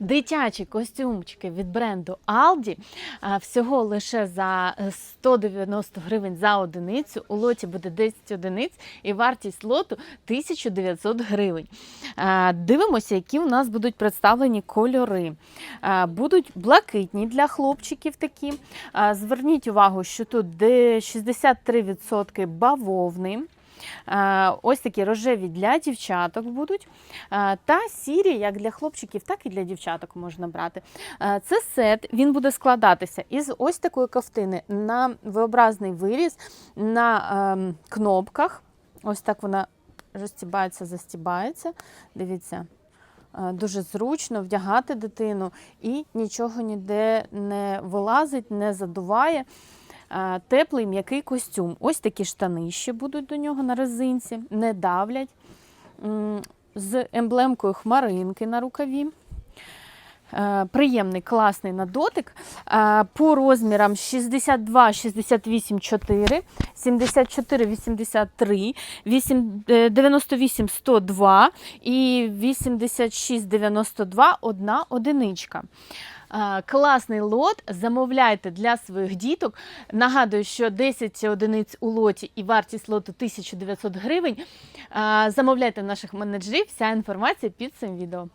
дитячі костюмчики від бренду Aldi всього лише за е, 190 гривень за одиницю. У лоті буде 10 одиниць і вартість лоту 1900 гривень. Дивимося, які у нас будуть представлені кольори. Будуть блакитні для хлопчиків такі. Зверніть увагу, що тут 63% бавовни. Е, Ось такі рожеві для дівчаток будуть. Е, Та сірі, як для хлопчиків, так і для дівчаток можна брати. Е, Це сет, він буде складатися із ось такої ковтини на V-образний виріз на ем, кнопках. Ось так вона розстібається, застібається. Дивіться. Дуже зручно вдягати дитину і нічого ніде не вилазить, не задуває. Теплий м'який костюм. Ось такі штани ще будуть до нього на резинці, не давлять. З емблемкою хмаринки на рукаві. Е, Приємний, класний на дотик. Е, По розмірам 62, 68, 4, 74, 83, 8, е, 98, 102 і 86, 92 одна одиничка. Е, Класний лот. Замовляйте для своїх діток. Нагадую, що 10 одиниць у лоті і вартість лоту 1900 гривень. Замовляйте наших менеджерів. Вся інформація під цим відео.